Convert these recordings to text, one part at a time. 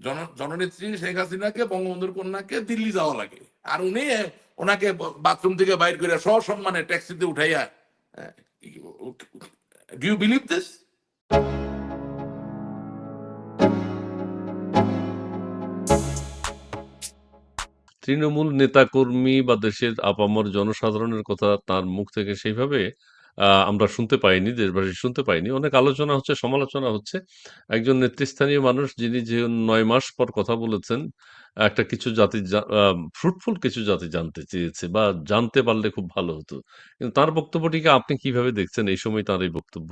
জন, জননেত্রী শেখ হাসিনাকে, বঙ্গবন্ধুর কন্যাকে দিল্লি যাওয়া লাগে। আর উনি, ওনাকে বাথরুম থেকে বাইর করে সসম্মানে ট্যাক্সিতে উঠাইয়া do you believe this Trinamool নেতাকর্মী বা দেশের আপামর জনসাধারণের কথা তার মুখ থেকে সেইভাবে আমরা শুনতে পাইনি, দেশবাসী শুনতে পাইনি। অনেক আলোচনা হচ্ছে, সমালোচনা হচ্ছে। একজন নেতৃস্থানীয় মানুষ যিনি যে নয় মাস পর কথা বলেছেন, একটা কিছু জাতি ফ্রুটফুল কিছু জাতি জানতে চেয়েছে বা জানতে পারলে খুব ভালো হতো। কিন্তু তার বক্তব্যটিকে আপনি কীভাবে দেখছেন? এই সময় তার এই বক্তব্য।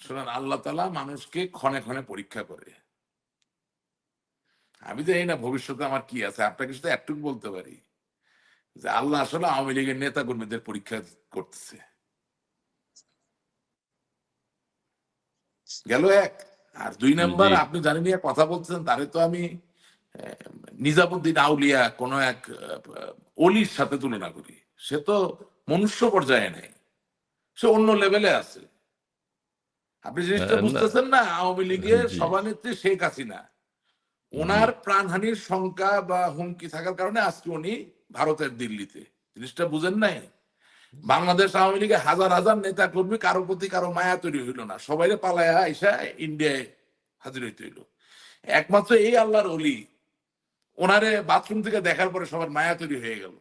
শোনেন আল্লাহ তালা মানুষকে ক্ষণে ক্ষণে পরীক্ষা করে। আমি এই না ভবিষ্যতে আমার কি আছে। আপনাকে শুধু একটুকু বলতে পারি। যে আল্লাহ আসলে আওয়ামী লীগের নেতা কর্মীদের পরীক্ষা করতেছে। গেল এক। আর দুই নাম্বার আপনি জানেন কথা বলছেন তারে তো আমি নিজামুদ্দিন আউলিয়া কোন এক অলির সাথে তুলনা করি। সে তো মনুষ্য পর্যায়ে নেই। সে অন্য লেভেলে আছে। আপনি জিনিসটা বুঝতেছেন না আওয়ামী লীগের সভানেত্রী শেখ হাসিনা। ওনার প্রাণহানির শঙ্কা বা হুমকি থাকার কারণে আজকে উনি ভারতের দিল্লিতে। জিনিসটা বুঝেন নাই? বাংলাদেশ আওয়ামী লীগের হাজার হাজার নেতা কর্মী কারও প্রতি কারও মায়া তৈরি হইল না। সবাই পালায়া আইসা ইন্ডিয়ায় হাজির হইতে হইল। একমাত্র এই আল্লাহর অলি ওনারে বাথরুম থেকে দেখার পরে সবার মায়া তৈরি হয়ে গেল।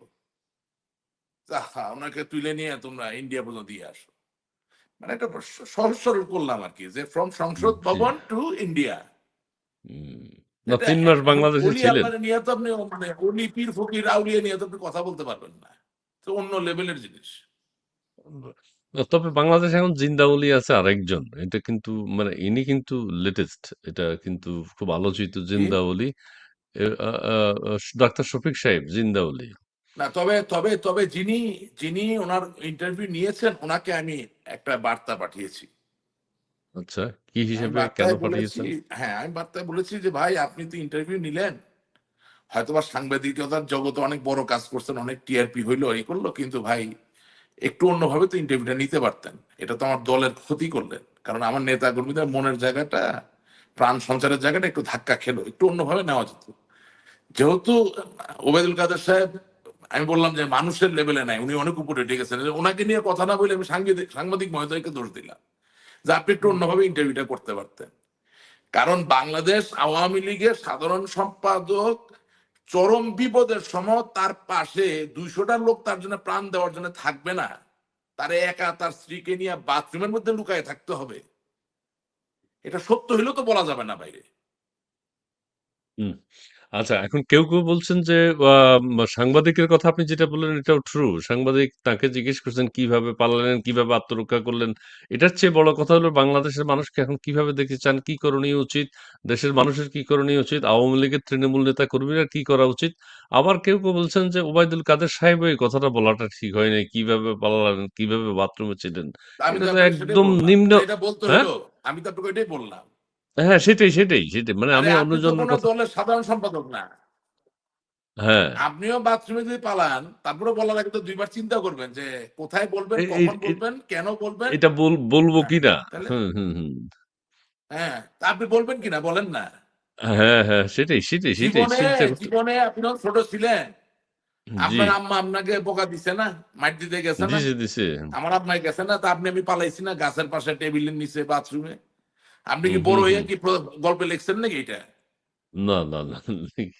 ওনাকে তুলে নিয়ে তোমরা ইন্ডিয়া পর্যন্ত দিয়ে আসো। মানে একটা সহজ সরল করলাম আর কি যে ফ্রম সংসদ ভবন টু ইন্ডিয়া না তিন মাস বাংলাদেশে ছিলেন আল্লাহরে নিয়ে তো আপনি মানে অলি পীর ফকির আউলিয়া নিয়ে তো আপনি কথা বলতে পারবেন না। তো অন্য লেভেলের জিনিস। তবে বাংলাদেশে এখন জিন্দাউলি আছে আরেকজন। এটা কিন্তু মানে ইনি কিন্তু লেটেস্ট। এটা কিন্তু খুব আলোচিত জিন্দাউলি। ডাক্তার শফিক সাহেব জিন্দাউলি। না তবে তবে তবে যিনি যিনি ওনার ইন্টারভিউ নিয়েছেন ওনাকে আমি একটা বার্তা পাঠিয়েছি। আচ্ছা কি আমি হিসেবে কেন পাঠিয়েছেন? হ্যাঁ আমি বার্তায় বলেছি যে ভাই আপনি তো ইন্টারভিউ নিলেন। হয়তোবা সাংবাদিকতার জগতে অনেক বড় কাজ করছেন অনেক টিআরপি হইল এই করল কিন্তু ভাই একটু অন্যভাবে তো ইন্টারভিউটা নিতে পারতেন। এটা তো আমার দলের ক্ষতি করলেন। কারণ আমার নেতা কর্মীদের মনের জায়গাটা প্রাণ সঞ্চারের জায়গাটা একটু ধাক্কা খেলো একটু অন্যভাবে নেওয়া যেত। যেহেতু ওবেদুল কাদের সাহেব আমি বললাম যে মানুষের লেভেলে নাই উনি অনেক উপরে উঠে গেছেন। ওনাকে নিয়ে কথা না বলে আমি সাংবাদিক সাংবাদিক মহোদয়কে দোষ দিলাম। যে আপনি একটু অন্যভাবে ইন্টারভিউটা করতে পারতেন। কারণ বাংলাদেশ আওয়ামী লীগের সাধারণ সম্পাদক চরম বিপদের সময় তার পাশে দুইশোটা লোক তার জন্য প্রাণ দেওয়ার জন্য থাকবে না। তার একা তার স্ত্রীকে নিয়ে বাথরুমের মধ্যে লুকায় থাকতে হবে। এটা সত্য হইলেও তো বলা যাবে না বাইরে। আচ্ছা এখন কেউ কেউ বলছেন যে সাংবাদিকের কথা আপনি যেটা বললেন এটাও ট্রু সাংবাদিক তাকে জিজ্ঞেস করছেন কীভাবে পালালেন কীভাবে আত্মরক্ষা করলেন এটার চেয়ে বড় কথা হলো বাংলাদেশের মানুষকে এখন কীভাবে দেখতে চান কি করণীয় উচিত দেশের মানুষের কি করণীয় উচিত আওয়ামী লীগের তৃণমূল নেতা কর্মীরা কি করা উচিত আবার কেউ কেউ বলছেন যে ওবায়দুল কাদের সাহেব এই কথাটা বলাটা ঠিক হয়নি কীভাবে পালালেন কীভাবে বাথরুমে ছিলেন আমি এটা তো তো আপনাকে সেটাই একদম বললাম। নিম্ন এটা বলতে হ্যাঁ? আমি তো আপনাকে এটাই বললাম হ্যাঁ সেটাই সেটাই সেটাই। মানে আমি কথা দলের সাধারণ সম্পাদক না। হ্যাঁ। আপনিও বাথরুমে যদি পালান তারপরে বলার আগে তো দুইবার চিন্তা করবেন যে কোথায় বলবেন কখন বলবেন কেন বলবেন? এটা বলব হ্যাঁ, কিনা? হ্যাঁ আপনি বলবেন কিনা বলেন না। হ্যাঁ হ্যাঁ সেটাই সেটাই সেটাই জীবনে চিন্তা জীবনে আপনি ছোট ছিলেন। আপনার আম্মা আপনাকে বোকা দিছে না? মাঠ দিতে গেছে না? আমার আম্মাই গেছে না? তা আপনি আমি পালাইছি না গাছের পাশে টেবিলের নিচে বাথরুমে। আপনি কি বড় হয়ে কি গল্পে লিখছেন নাকি এটা? না না না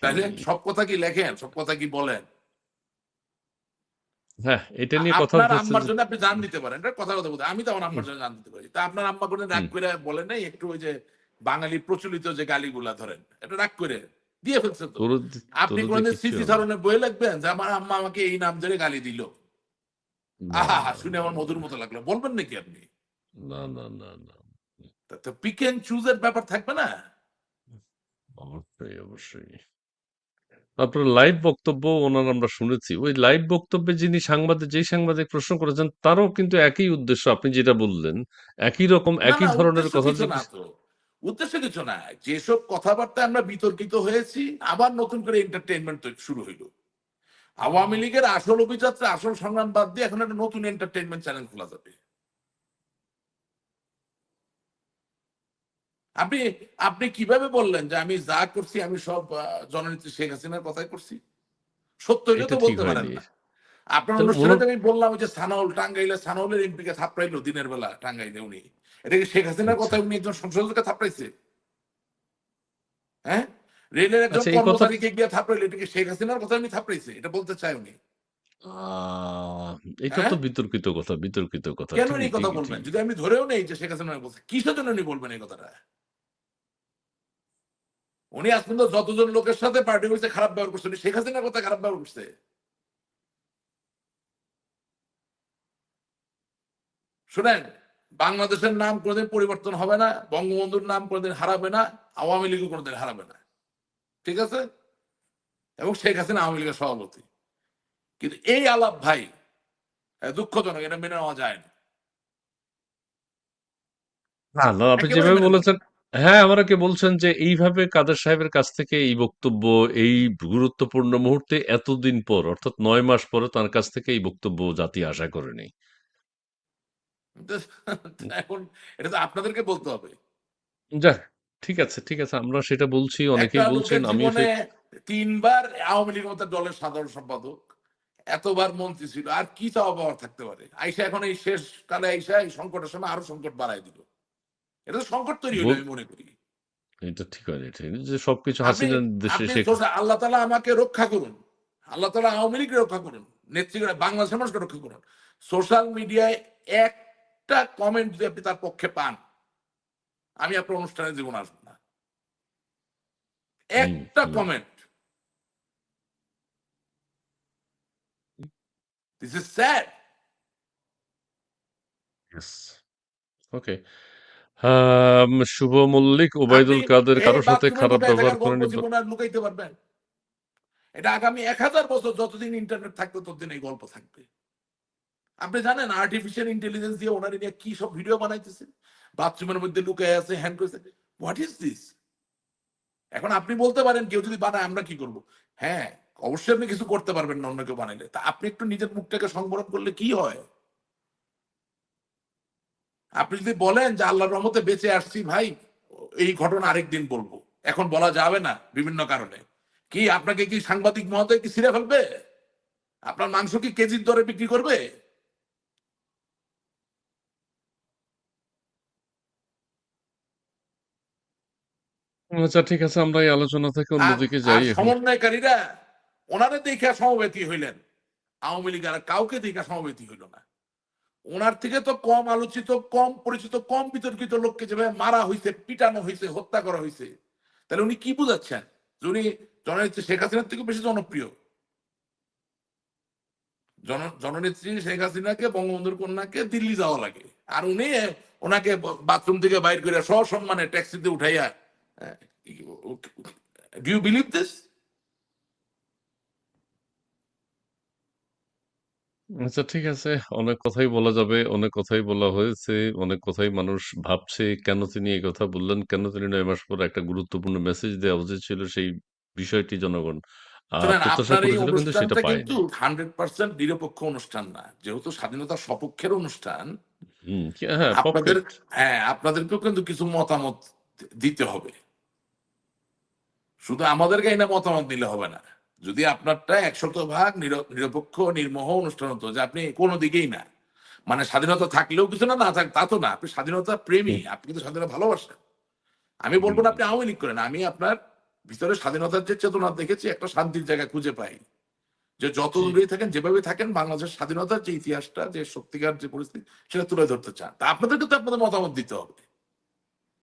তাহলে সব কথা কি লেখেন? সব কথা কি বলেন? হ্যাঁ এটা নিয়ে কথা আপনার আম্মার জন্য আপনি জান দিতে পারেন। এটা কথা কথা বলতে আমি তো আমার আম্মার জন্য জান দিতে পারি। তা আপনার আম্মা করে রাগ করে বলে নাই? একটু ওই যে বাঙালি প্রচলিত যে গালিগুলা ধরেন এটা রাগ করে দিয়ে ফেলছে তো। আপনি কোনদিন স্মৃতি ধরনের বই লিখবেন যে আমার আম্মা আমাকে এই নাম ধরে গালি দিল? আহা শুনে আমার মধুর মতো লাগল। বলবেন নাকি আপনি? না না না না। তা- পিক এন্ড চুজ এর ব্যাপার থাকবে না? অবশ্যই অবশ্যই। আপনার লাইভ বক্তব্য ওনার আমরা শুনেছি। ওই লাইভ বক্তব্যে যিনি সাংবাদিক যেই সাংবাদিক প্রশ্ন করেছেন তারও কিন্তু একই উদ্দেশ্য আপনি যেটা বললেন একই রকম একই ধরনের কথা উদ্দেশ্য কিছু না। যেসব কথাবার্তা আমরা বিতর্কিত হয়েছি আবার নতুন করে এন্টারটেনমেন্ট শুরু হইল। আওয়ামী লীগের আসল অভিযাত্রা আসল সংগ্রাম বাদ দিয়ে এখন একটা নতুন এন্টারটেনমেন্ট চ্যানেল খোলা যাবে। আপনি আপনি কীভাবে বললেন যে আমি যা করছি আমি সব জননেত্রী শেখ হাসিনার কথাই করছি? সত্য এটা তো বলতে পারেন না। আপনার অনুষ্ঠানে আমি বললাম যে সানাউল টাঙ্গাইলে সানাউলের এমপি কে থাপড়াইলো দিনের বেলা টাঙ্গাইলে উনি। এটা কি শেখ হাসিনার আচ্ছা। কথা উনি একজন সংসদকে থাপড়াইছে? হ্যাঁ? রেলের একজন আচ্ছা, কর্মচারীকে গিয়ে থাপড়াইলো এটা কি শেখ হাসিনার কথা উনি থাপড়াইছে? এটা বলতে চাই উনি। আহ, এটা হ্যাঁ? তো বিতর্কিত কথা বিতর্কিত কথা। কেন এই কথা বলবেন? যদি আমি ধরেও নেই যে শেখ হাসিনা বলছে কিসের জন্য উনি বলবেন এই কথাটা? উনি আজ পর্যন্ত যতজন লোকের সাথে পার্টি করছে খারাপ ব্যবহার করছে উনি শেখ হাসিনার কথা খারাপ ব্যবহার করছে। শুনেন বাংলাদেশের নাম কোনোদিন পরিবর্তন হবে না বঙ্গবন্ধুর নাম কোনোদিন হারাবে না আওয়ামী লীগও কোনোদিন হারাবে না। ঠিক আছে? এবং শেখ হাসিনা আওয়ামী লীগের সভাপতি। কিন্তু এই আলাপ ভাই দুঃখজনক এটা মেনে নেওয়া যায় না। আপনি যেভাবে বলেছেন হ্যাঁ আমাকে বলছেন যে এইভাবে কাদের সাহেবের কাছ থেকে এই বক্তব্য এই গুরুত্বপূর্ণ মুহূর্তে এতদিন পর অর্থাৎ নয় মাস পরে তার কাছ থেকে এই বক্তব্য জাতি আশা করেনি? এখন এটা তো আপনাদেরকে বলতে হবে। যাক ঠিক আছে ঠিক আছে আমরা সেটা বলছি অনেকেই বলছেন লোকের আমিও জীবনে আওয়ামী লীগ মতো দলের সাধারণ সম্পাদক এতবার মন্ত্রী ছিল আর কি চাওয়া পাওয়ার থাকতে পারে? আইসা এখন এই শেষ কালে আইসা এই সংকটের সময় আরও সংকট বাড়াই দিল। এটা সংকট তৈরি হলো আমি মনে করি। এটা ঠিক হয়নি ঠিক। যে সবকিছু দেশে শেখ আল্লাহ তালা আমাকে রক্ষা করুন। আল্লাহ তালা আওয়ামী লীগকে রক্ষা করুন। নেত্রী বাংলাদেশের মানুষকে রক্ষা করুন। সোশ্যাল মিডিয়ায় একটা কমেন্ট যদি আপনি তার পক্ষে পান আমি আপনার অনুষ্ঠানে জীবন আসব না। একটা comment this is sad okay Shubho Mallick Obaidul Quader কারোর সাথে খারাপ ব্যবহার করেনি জীবন আর লুকাইতে পারবেন। এটা আগামী এক হাজার বছর যতদিন ইন্টারনেট থাকবে ততদিন এই গল্প থাকবে। আপনি জানেন আর্টিফিশিয়াল ইন্টেলিজেন্স দিয়ে ওনার নিয়ে কি সব ভিডিও বানাইতেছে? বাথরুমের মধ্যে লুকায় আছে হ্যান্ড করেছে। হোয়াট ইজ দিস এখন আপনি বলতে পারেন কেউ যদি বানায় আমরা কি করব? হ্যাঁ অবশ্যই আপনি কিছু করতে পারবেন না অন্য কেউ বানাইলে। তা আপনি একটু নিজের মুখটাকে সংবরণ করলে কি হয়? আপনি যদি বলেন যে আল্লাহর রহমতে বেঁচে আসছি ভাই এই ঘটনা আরেকদিন বলব। এখন বলা যাবে না বিভিন্ন কারণে। কি আপনাকে কি সাংবাদিক মহোদয় কি ছিঁড়ে ফেলবে? আপনার মাংস কি কেজির দরে বিক্রি করবে? আচ্ছা ঠিক আছে আমরা এই আলোচনা থেকে অন্যদিকে যাই সমন্বয়কারীরা ওনারে দেখা সমবেতী হইলেন। আওয়ামী লীগ আর কাউকে দেখা সমবেতী হইল না। ওনার থেকে তো কম আলোচিত কম পরিচিত কম বিতর্কিত লোককে যেভাবে মারা হয়েছে পিটানো হয়েছে হত্যা করা হয়েছে তাহলে উনি কি বুঝাচ্ছেন উনি জননেত্রী শেখ হাসিনার থেকে বেশি জনপ্রিয় জন জননেত্রী শেখ হাসিনাকে বঙ্গবন্ধুর কন্যাকে দিল্লি যাওয়া লাগে আর উনি ওনাকে বাথরুম থেকে বাইর করে সসম্মানে ট্যাক্সিতে উঠাইয়া ডু ইউ বিলিভ দিস আচ্ছা ঠিক আছে। অনেক কথাই বলা যাবে অনেক কথাই বলা হয়েছে অনেক কথাই মানুষ ভাবছে কেন তিনি এই কথা বললেন কেন তিনি নয় মাস পর একটা গুরুত্বপূর্ণ মেসেজ দেওয়া উচিত ছিল সেই বিষয়টি জনগণ। শোনেন, প্রত্যাশা আপনার এই করেছিল কিন্তু সেটা অনুষ্ঠানটা কিন্তু হান্ড্রেড পার্সেন্ট নিরপেক্ষ অনুষ্ঠান না। যেহেতু স্বাধীনতার সপক্ষের অনুষ্ঠান হুম কি- হ্যাঁ আপনাদের হ্যাঁ আপনাদেরকেও কিন্তু কিছু মতামত দিতে হবে। শুধু আমাদেরকে না মতামত নিলে হবে না। যদি আপনারটা একশত ভাগ নিরপেক্ষ নির্মোহ অনুষ্ঠান হতো যে আপনি কোনো দিকেই না। মানে স্বাধীনতা থাকলেও কিছু না না থাক তা তো না। আপনি স্বাধীনতা প্রেমী আপনি কিন্তু স্বাধীনতা ভালোবাসেন। আমি বলব না আপনি আওয়ামী লীগ করেন আমি আপনার ভিতরে স্বাধীনতার যে চেতনা দেখেছি একটা শান্তির জায়গা খুঁজে পাই। যে যত। দূরেই থাকেন যেভাবে থাকেন বাংলাদেশের স্বাধীনতার যে ইতিহাসটা যে সত্যিকার যে পরিস্থিতি সেটা তুলে ধরতে চান। তা আপনাদেরকে তো আপনাদের মতামত দিতে হবে।